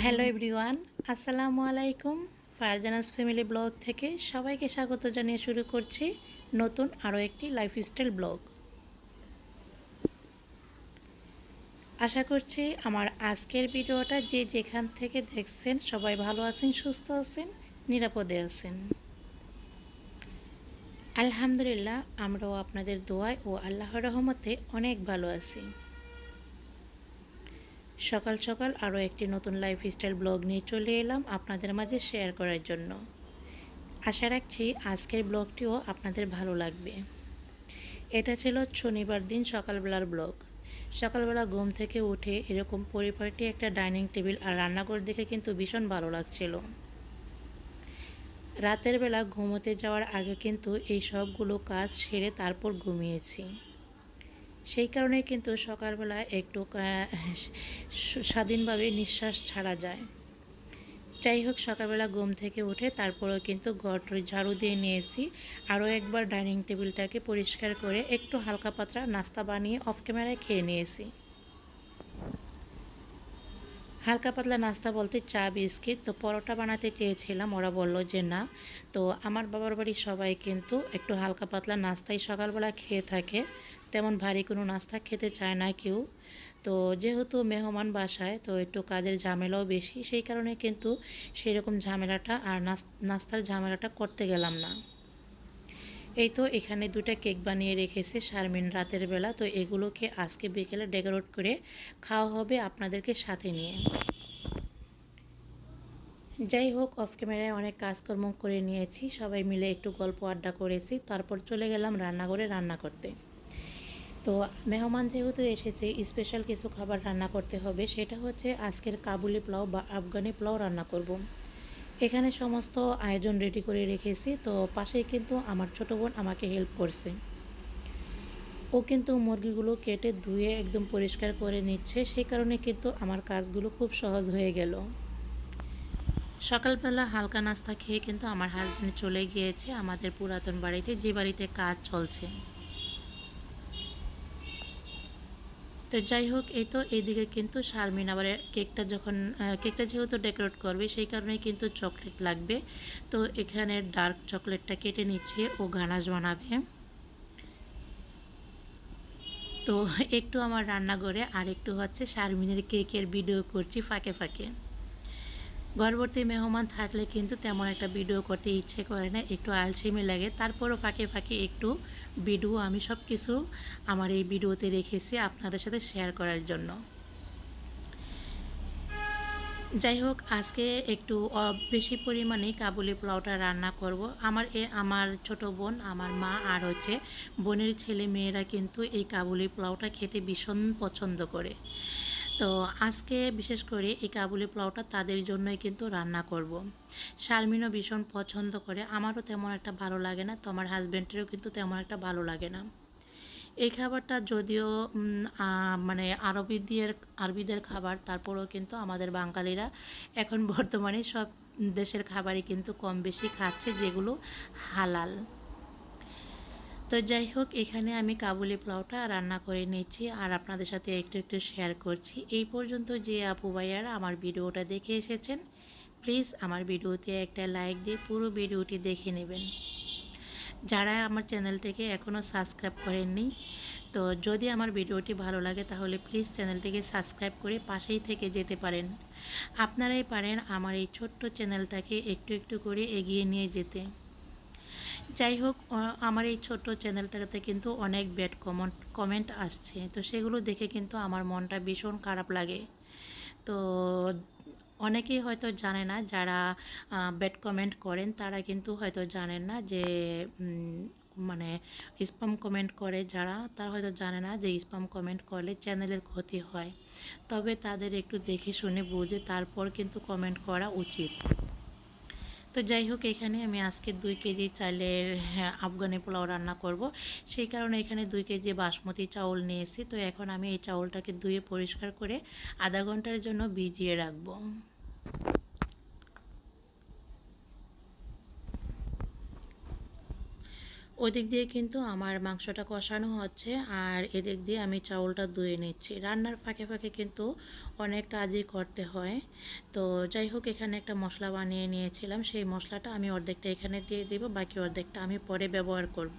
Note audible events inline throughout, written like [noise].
Hello everyone আসসালামু আলাইকুম Farzana's family blog থেকে সবাইকে স্বাগত জানিয়ে শুরু করছি নতুন আরও একটি লাইফস্টাইল ব্লগ আশা করছি আমার আজকের ভিডিওটা যে যেখান থেকে দেখছেন, সবাই ভালো আছেন, সুস্থ আছেন, নিরাপদে আছেন। আলহামদুলিল্লাহ, আমরাও আপনাদের দোয়ায় ও আল্লাহর রহমতে অনেক ভালো আছি। সকাল সকাল আরও একটি নতুন লাইফস্টাইল ব্লগ নিয়ে চলে এলাম আপনাদের মাঝে শেয়ার করার জন্য। আশা রাখছি আজকের ব্লগটিও আপনাদের ভালো লাগবে। এটা ছিল শনিবার দিন সকালবেলার ব্লগ সকালবেলা ঘুম থেকে উঠে এরকম পরিপাটি একটা ডাইনিং টেবিল আর রান্নাঘর দেখে কিন্তু ভীষণ ভালো লাগছিল। রাতের বেলা ঘুমোতে যাওয়ার আগে কিন্তু এই সবগুলো কাজ সেরে তারপর ঘুমিয়েছি। সেই কারণে কিন্তু সকালবেলা একটু স্বাধীনভাবে নিঃশ্বাস ছাড়া যায়। যাই হোক, সকালবেলা ঘুম থেকে উঠে তারপরেও কিন্তু ঘর ঝাড়ু দিয়ে নিয়েছি। আরও একবার ডাইনিং টেবিলটাকে পরিষ্কার করে একটু হালকা পাতলা নাস্তা বানিয়ে অফ ক্যামেরায় খেয়ে নিয়েছি। হালকা পাতলা নাস্তা বলতে চা, বিস্কিট। তো পরোটা বানাতে চেয়েছিলাম। ওরা বলল যে না। তো আমার বাবার বাড়ির সবাই কিন্তু একটু হালকা পাতলা নাস্তাই সকালবেলা খেয়ে থাকে। তেমন ভারী কোনো নাস্তা খেতে চায় না কেউ। তো যেহেতু মেহমান বাসায়, তো একটু কাজের ঝামেলাও বেশি। সেই কারণে কিন্তু সেই রকম ঝামেলাটা আর নাস্তার ঝামেলাটা করতে গেলাম না। এই তো এখানে দুটা কেক বানিয়ে রেখেছে শারমিন রাতের বেলা। তো এগুলোকে আজকে বিকেলে ডেকোরেট করে খাওয়া হবে আপনাদেরকে সাথে নিয়ে। যাই হোক অফ ক্যামেরায় অনেক কাজকর্ম করে নিয়েছি। সবাই মিলে একটু গল্প আড্ডা করেছি। তারপর চলে গেলাম রান্নাঘরে রান্না করতে। তো মেহমান যেহেতু এসেছে স্পেশাল কিছু খাবার রান্না করতে হবে। সেটা হচ্ছে আজকের কাবুলি পোলাও বা আফগানি পোলাও রান্না করব। এখানে সমস্ত আয়োজন রেডি করে রেখেছি। তো পাশেই কিন্তু আমার ছোট বোন আমাকে হেল্প করছে। ও কিন্তু মুরগিগুলো কেটে ধুয়ে একদম পরিষ্কার করে নিচ্ছে। সেই কারণে কিন্তু আমার কাজগুলো খুব সহজ হয়ে গেল। সকালবেলা হালকা নাস্তা খেয়ে কিন্তু আমার হাজব্যান্ড চলে গিয়েছে আমাদের পুরাতন বাড়িতে, যে বাড়িতে কাজ চলছে। তো যাই হোক, এই তো এইদিকে কিন্তু শারমিন আবার কেকটা যখন কেকটা যেহেতু ডেকোরেট করবে, সেই কারণে কিন্তু চকলেট লাগবে। তো এখানে ডার্ক চকলেটটা কেটে নিচ্ছে, ও গানাজ বানাবে। তো একটু আমার রান্নাঘরে আর একটু হচ্ছে শারমিনের কেকের ভিডিও করছি ফাঁকে ফাঁকে। গর্ভবতী মেহমান থাকলে কিন্তু তেমন একটা ভিডিও করতে ইচ্ছে করে না, একটু আলসেমি লাগে। তারপরও ফাঁকে ফাঁকে একটু ভিডিও আমি সব কিছু আমার এই ভিডিওতে রেখেছি আপনাদের সাথে শেয়ার করার জন্য। যাই হোক, আজকে একটু বেশি পরিমাণে কাবুলি পোলাওটা রান্না করব। আমার এ, আমার ছোট বোন, আমার মা আর হচ্ছে বোনের ছেলে মেয়েরা কিন্তু এই কাবুলি পোলাওটা খেতে ভীষণ পছন্দ করে। তো আজকে বিশেষ করে এই কাবুলি পোলাওটা তাদের জন্যই কিন্তু রান্না করব। শারমিনও ভীষণ পছন্দ করে। আমারও তেমন একটা ভালো লাগে না, তো আমার হাজব্যান্ডেরও কিন্তু তেমন একটা ভালো লাগে না। এই খাবারটা যদিও মানে আরবিদের আরবিদের খাবার, তারপরেও কিন্তু আমাদের বাঙালিরা এখন বর্তমানে সব দেশের খাবারই কিন্তু কম বেশি খাচ্ছে, যেগুলো হালাল। তো যাই হোক, এখানে আমি কাবুলি পোলাওটা রান্না করে নিয়েছি আর আপনাদের সাথে একটু একটু শেয়ার করছি। এই পর্যন্ত যে আপু ভাইয়ারা আমার ভিডিওটা দেখে এসেছেন প্লিজ আমার ভিডিওতে একটা লাইক দিয়ে পুরো ভিডিওটি দেখে নেবেন। যারা আমার চ্যানেলটিকে এখনও সাবস্ক্রাইব করেননি, তো যদি আমার ভিডিওটি ভালো লাগে তাহলে প্লিজ চ্যানেলটিকে সাবস্ক্রাইব করে পাশেই থেকে যেতে পারেন। আপনারাই পারেন আমার এই ছোট্ট চ্যানেলটাকে একটু একটু করে এগিয়ে নিয়ে যেতে। যাই হোক আমার এই ছোট্ট চ্যানেলটাতে কিন্তু অনেক ব্যাড কমেন্ট কমেন্ট আসছে। তো সেগুলো দেখে কিন্তু আমার মনটা ভীষণ খারাপ লাগে। তো অনেকেই হয়তো জানে না, যারা ব্যাড কমেন্ট করেন, তারা কিন্তু হয়তো জানেন না যে মানে স্পাম কমেন্ট করে যারা, তারা হয়তো জানে না যে স্পাম কমেন্ট করলে চ্যানেলের ক্ষতি হয়। তবে তাদের একটু দেখে শুনে বুঝে তারপর কিন্তু কমেন্ট করা উচিত। তো যাই হোক এখানে আমি আজকে দুই কেজি চালের হ্যাঁ, আফগানি পোলাও রান্না করব। সেই কারণে এখানে দুই কেজি বাসমতি চাউল নিয়েছি। তো এখন আমি এই চাউলটাকে ধুয়ে পরিষ্কার করে আধা ঘণ্টার জন্য ভিজিয়ে রাখব। ওদিক দিয়ে কিন্তু আমার মাংসটা কষানো হচ্ছে আর এদিক দিয়ে আমি চাউলটা ধুয়ে নিচ্ছি। রান্নার ফাঁকে ফাঁকে কিন্তু অনেক কাজই করতে হয়। তো যাই হোক, এখানে একটা মশলা বানিয়ে নিয়েছিলাম। সেই মশলাটা আমি অর্ধেকটা এখানে দিয়ে দিব, বাকি অর্ধেকটা আমি পরে ব্যবহার করব।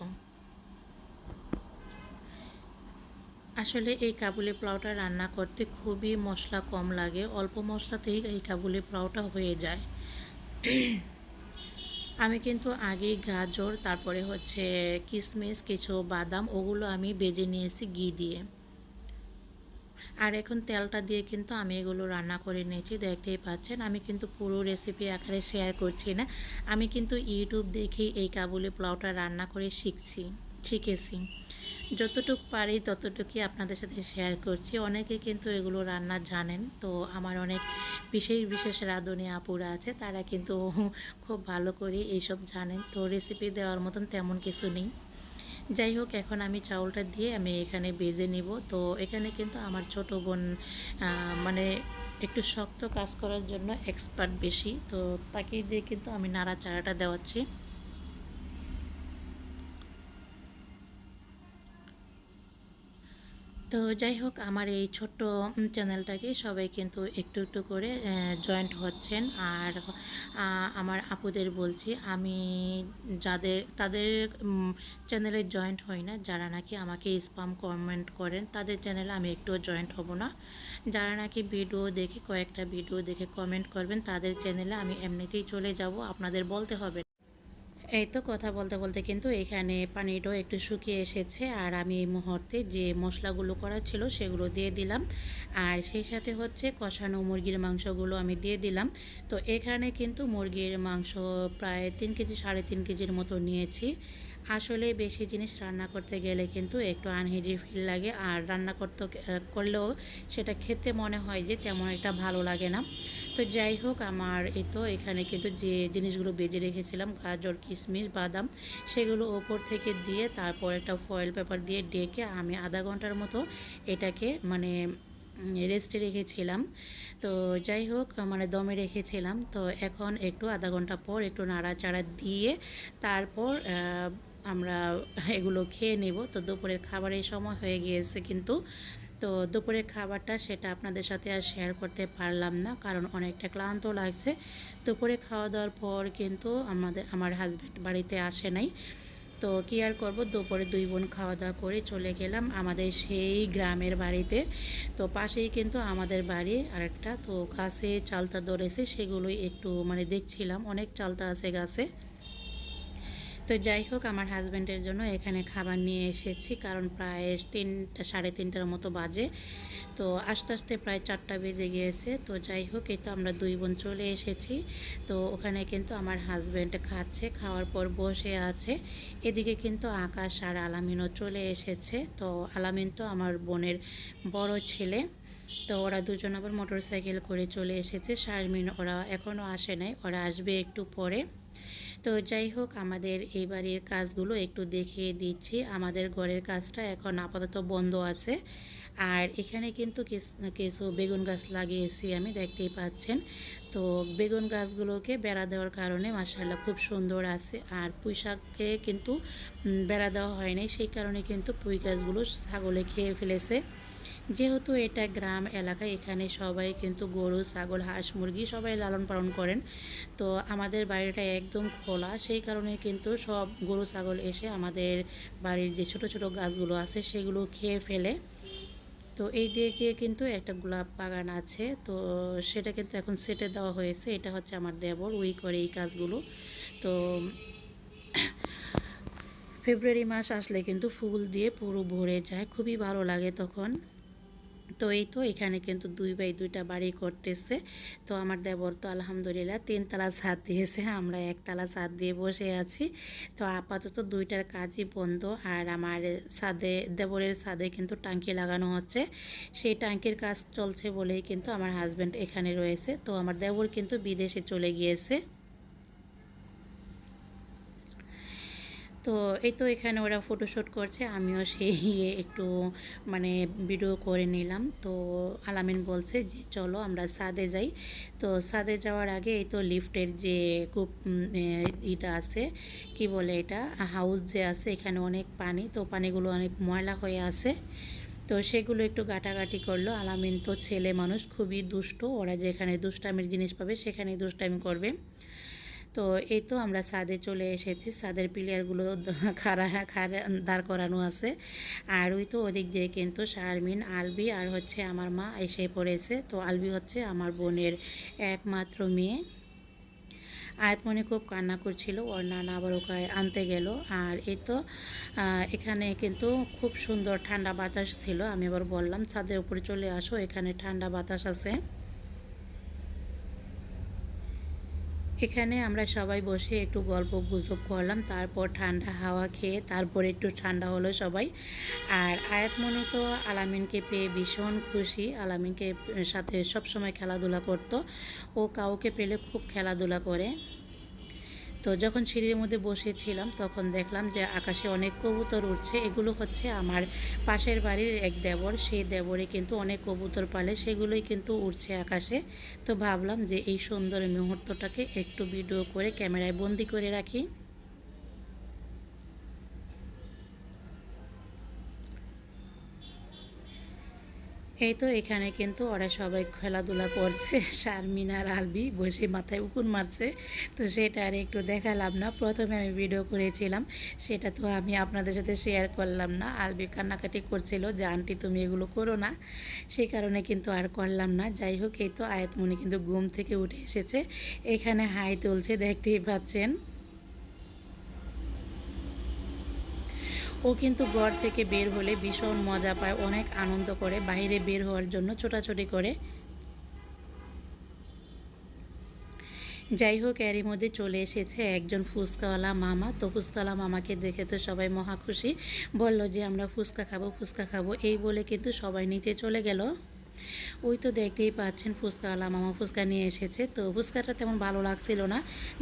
আসলে এই কাবুলি পোলাওটা রান্না করতে খুবই মশলা কম লাগে। অল্প মশলাতেই এই কাবুলি পোলাওটা হয়ে যায়। আমি কিন্তু আগে গাজর, তারপরে হচ্ছে কিশমিশ কিছু বাদাম, ওগুলো আমি বেজে নিয়েছি ঘি দিয়ে। আর এখন তেলটা দিয়ে কিন্তু আমি এগুলো রান্না করে নিয়েছি, দেখতেই পাচ্ছেন। আমি কিন্তু পুরো রেসিপি আকারে শেয়ার করছি না। আমি কিন্তু ইউটিউব দেখেই এই কাবুলি পোলাওটা রান্না করে শিখছি। শিখেছি যতটুকু পারি ততটুকুই আপনাদের সাথে শেয়ার করছি। অনেকে কিন্তু এগুলো রান্না জানেন। তো আমার অনেক বিশেষ বিশেষ রাঁধুনি আপুরা আছে, তারা কিন্তু [laughs] খুব ভালো করে এইসব জানেন। তো রেসিপি দেওয়ার মতন তেমন কিছু নেই। যাই হোক, এখন আমি চাউলটা দিয়ে আমি এখানে বেজে নিব। তো এখানে কিন্তু আমার ছোট বোন মানে একটু শক্ত কাজ করার জন্য এক্সপার্ট বেশি। তো তাকে দিয়ে কিন্তু আমি নাড়াচাড়াটা দেওয়াচ্ছি। তো যাই হোক, আমার এই ছোট্ট চ্যানেলটাকে সবাই কিন্তু একটু একটু করে জয়েন্ট হচ্ছেন। আর আমার আপুদের বলছি, আমি যাদের, তাদের চ্যানেলে জয়েন্ট হই না, যারা নাকি আমাকে স্পাম কমেন্ট করেন, তাদের চ্যানেলে আমি একটুও জয়েন্ট হব না। যারা নাকি ভিডিও দেখে, কয়েকটা ভিডিও দেখে কমেন্ট করবেন, তাদের চ্যানেলে আমি এমনিতেই চলে যাব, আপনাদের বলতে হবে। এই তো কথা বলতে বলতে কিন্তু এখানে পানিটাও একটু শুকিয়ে এসেছে। আর আমি এই মুহূর্তে যে মশলাগুলো করা ছিল সেগুলো দিয়ে দিলাম। আর সেই সাথে হচ্ছে কষানো মুরগির মাংসগুলো আমি দিয়ে দিলাম। তো এখানে কিন্তু মুরগির মাংস প্রায় তিন কেজি সাড়ে তিন কেজির মতো নিয়েছি। আসলে বেশি জিনিস রান্না করতে গেলে কিন্তু একটু আনহেজি ফিল লাগে। আর রান্না করতে, করলেও সেটা খেতে মনে হয় যে তেমন একটা ভালো লাগে না। তো যাই হোক, আমার এই তো এখানে কিন্তু যে জিনিসগুলো বেজে রেখেছিলাম, গাজর, কিশমিশ, বাদাম, সেগুলো ওপর থেকে দিয়ে তারপর একটা ফয়েল পেপার দিয়ে ডেকে আমি আধা ঘণ্টার মতো এটাকে মানে রেস্টে রেখেছিলাম। তো যাই হোক মানে দমে রেখেছিলাম। তো এখন একটু আধা ঘণ্টা পর একটু নাড়াচাড়া দিয়ে তারপর আমরা এগুলো খেয়ে নেব। তো দুপুরের খাবারের সময় হয়ে গিয়েছে কিন্তু। তো দুপুরের খাবারটা সেটা আপনাদের সাথে আর শেয়ার করতে পারলাম না, কারণ অনেকটা ক্লান্ত লাগছে। দুপুরে খাওয়া দাওয়ার পর কিন্তু আমাদের, আমার হাজব্যান্ড বাড়িতে আসে নাই। তো কী আর করব? দুপুরে দুই বোন খাওয়া দাওয়া করে চলে গেলাম আমাদের সেই গ্রামের বাড়িতে। তো পাশেই কিন্তু আমাদের বাড়ি আরেকটা। তো গাছে চালতা ধরেছে, সেগুলোই একটু মানে দেখছিলাম। অনেক চালতা আছে গাছে। তো যাই হোক, আমার হাজব্যান্ডের জন্য এখানে খাবার নিয়ে এসেছি, কারণ প্রায় তিনটা, সাড়ে তিনটার মতো বাজে। তো আস্তে আস্তে প্রায় চারটা বেজে গিয়েছে। তো যাই হোক, এই তো আমরা দুই বোন চলে এসেছি। তো ওখানে কিন্তু আমার হাজব্যান্ড খাচ্ছে, খাওয়ার পর বসে আছে। এদিকে কিন্তু আকাশ আর আলামিনও চলে এসেছে। তো আলামিন তো আমার বোনের বড় ছেলে। তো ওরা দুজন আবার মোটর সাইকেল করে চলে এসেছে। শারমিন ওরা এখনও আসে নাই, ওরা আসবে একটু পরে। তো যাই হোক, আমাদের এই বাড়ির কাজগুলো একটু দেখিয়ে দিচ্ছি। আমাদের ঘরের কাজটা এখন আপাতত বন্ধ আছে। আর এখানে কিন্তু কিছু বেগুন গাছ লাগিয়েছি আমি, দেখতেই পাচ্ছেন। তো বেগুন গাছগুলোকে বেড়া দেওয়ার কারণে মাসাল্লাহ খুব সুন্দর আছে। আর পুঁই শাককে কিন্তু বেড়া দেওয়া হয়নি, সেই কারণে কিন্তু পুঁই গাছগুলো ছাগলে খেয়ে ফেলেছে। যেহেতু এটা গ্রাম এলাকা, এখানে সবাই কিন্তু গরু, ছাগল, হাঁস, মুরগি সবাই লালন পালন করেন। তো আমাদের বাড়িটা একদম খোলা, সেই কারণে কিন্তু সব গরু, ছাগল এসে আমাদের বাড়ির যে ছোট ছোট গাছগুলো আছে সেগুলো খেয়ে ফেলে। তো এই গিয়ে কিন্তু একটা গোলাপ বাগান আছে। তো সেটা কিন্তু এখন সেটে দেওয়া হয়েছে। এটা হচ্ছে আমার দেবর, উই করে এই কাজগুলো। তো ফেব্রুয়ারি মাস আসলে কিন্তু ফুল দিয়ে পুরো ভরে যায়। খুবই ভালো লাগে তখন। তো এই তো এখানে কিন্তু দুই বাই দুইটা বাড়ি করতেছে। তো আমার দেবর তো আলহামদুলিল্লাহ তিনতলা ছাদ দিয়েছে, আমরা একতলা ছাদ দিয়ে বসে আছি। তো আপাতত দুইটার কাজই বন্ধ আর আমার ছাদে, দেবরের ছাদে কিন্তু টাঙ্কি লাগানো হচ্ছে। সেই টাঙ্কির কাজ চলছে বলেই কিন্তু আমার হাজব্যান্ড এখানে রয়েছে। তো আমার দেবর কিন্তু বিদেশে চলে গিয়েছে। তো এই তো এখানে ওরা ফটোশ্যুট করছে, আমিও সেই একটু মানে ভিডিও করে নিলাম। তো আলামিন বলছে যে, চলো আমরা সাদে যাই। তো সাদে যাওয়ার আগে এই তো লিফটের যে খুব ইটা আছে, কি বলে এটা, হাউস যে আছে, এখানে অনেক পানি, তো পানিগুলো অনেক ময়লা হয়ে আছে। তো সেগুলো একটু গাটাগাটি করল। আলামিন তো ছেলে মানুষ, খুবই দুষ্ট, ওরা যেখানে দুষ্টামির জিনিস পাবে, সেখানেই দুষ্টামি করবে। তো এই তো আমরা সাদে চলে এসেছি। সাদের প্লেয়ারগুলো খাড়া খাড়া, দাঁড় করানো আছে। আর ওই তো ওদিক দিয়ে কিন্তু শারমিন, আলবি আর হচ্ছে আমার মা এসে পড়েছে। তো আলবি হচ্ছে আমার বোনের একমাত্র মেয়ে। আয়াতমণি খুব কান্না করছিল, ওর নানা আবার ওকে আনতে গেল। আর এই তো এখানে কিন্তু খুব সুন্দর ঠান্ডা বাতাস ছিল, আমি আবার বললাম, ছাদের উপরে চলে আসো, এখানে ঠান্ডা বাতাস আছে। এখানে আমরা সবাই বসে একটু গল্প গুজব করলাম, তারপর ঠান্ডা হাওয়া খেয়ে তারপর একটু ঠান্ডা হলো সবাই। আর আয়াত মনে তো আলামিনকে পেয়ে ভীষণ খুশি। আলামিনকে সাথে সবসময় খেলাধুলা করতো। ও কাউকে পেলে খুব খেলাধুলা করে। তো যখন সিঁড়ির মধ্যে বসেছিলাম, তখন দেখলাম যে আকাশে অনেক কবুতর উঠছে এগুলো হচ্ছে আমার পাশের বাড়ির এক দেবর। সেই দেবরে কিন্তু অনেক কবুতর পালে, সেগুলোই কিন্তু উঠছে আকাশে। তো ভাবলাম যে এই সুন্দর মুহূর্তটাকে একটু ভিডিও করে ক্যামেরায় বন্দি করে রাখি। এই তো এখানে কিন্তু ওরা সবাই খেলাধুলা করছে। শারমিন আর আলবি বসে মাথায় উকুন মারছে। তো সেটা আর একটু দেখালাম না। প্রথমে আমি ভিডিও করেছিলাম। সেটা তো আমি আপনাদের সাথে শেয়ার করলাম না। আলবি কান্নাকাটি করছিল যে, আন্টি, তুমি এগুলো করো না। সেই কারণে কিন্তু আর করলাম না। যাই হোক, এই তো আয়াতমণি কিন্তু ঘুম থেকে উঠে এসেছে। এখানে হাই তুলছে, দেখতেই পাচ্ছেন। ও কিন্তু ঘর থেকে বের হলে ভীষণ মজা পায়, অনেক আনন্দ করে, বাইরে বের হওয়ার জন্য ছোটাছুটি করে। যাই হোক, এরই মধ্যে চলে এসেছে একজন ফুচকাওয়ালা মামা। তো ফুচকাওয়ালা মামাকে দেখে তো সবাই মহা খুশি, বলল যে, আমরা ফুচকা খাব ফুচকা খাব। এই বলে কিন্তু সবাই নিচে চলে গেল। ওই তো দেখতেই পাচ্ছেন ফুচকাওয়ালা মামা ফুচকা নিয়ে এসেছে। তো ফুচকাটা তেমন ভালো লাগছিল না।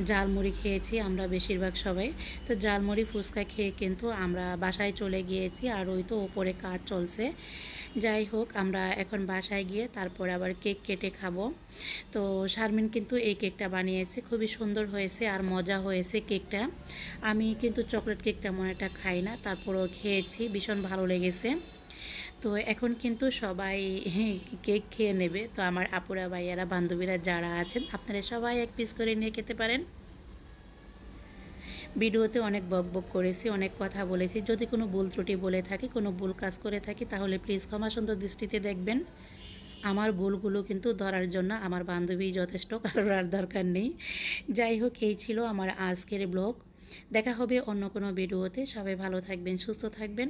জালমুড়ি খেয়েছি আমরা বেশিরভাগ সবাই। তো জালমুড়ি ফুচকা খেয়ে কিন্তু আমরা বাসায় চলে গিয়েছি আর ওই তো ওপরে কাজ চলছে। যাই হোক, আমরা এখন বাসায় গিয়ে তারপর আবার কেক কেটে খাব। তো শারমিন কিন্তু এই কেকটা বানিয়েছে। খুবই সুন্দর হয়েছে আর মজা হয়েছে কেকটা। আমি কিন্তু চকলেট কেক তেমন একটা খাই না, তারপরও খেয়েছি, ভীষণ ভালো লেগেছে। তো এখন কিন্তু সবাই [laughs] কেক খেয়ে নেবে। তো আমার আপুরা, ভাইয়ারা, বান্ধবীরা যারা আছেন, আপনারা সবাই এক পিস করে নিয়ে খেতে পারেন। ভিডিওতে অনেক বক বক করেছি, অনেক কথা বলেছি। যদি কোনো ভুল ত্রুটি বলে থাকি, কোনো ভুল কাজ করে থাকি, তাহলে প্লিজ ক্ষমা সুন্দর দৃষ্টিতে দেখবেন। আমার ভুলগুলো কিন্তু ধরার জন্য আমার বান্ধবী যথেষ্ট, কারোর আর দরকার নেই। যাই হোক, এই ছিল আমার আজকের ব্লগ। দেখা হবে অন্য কোনো ভিডিওতে। সবাই ভালো থাকবেন, সুস্থ থাকবেন।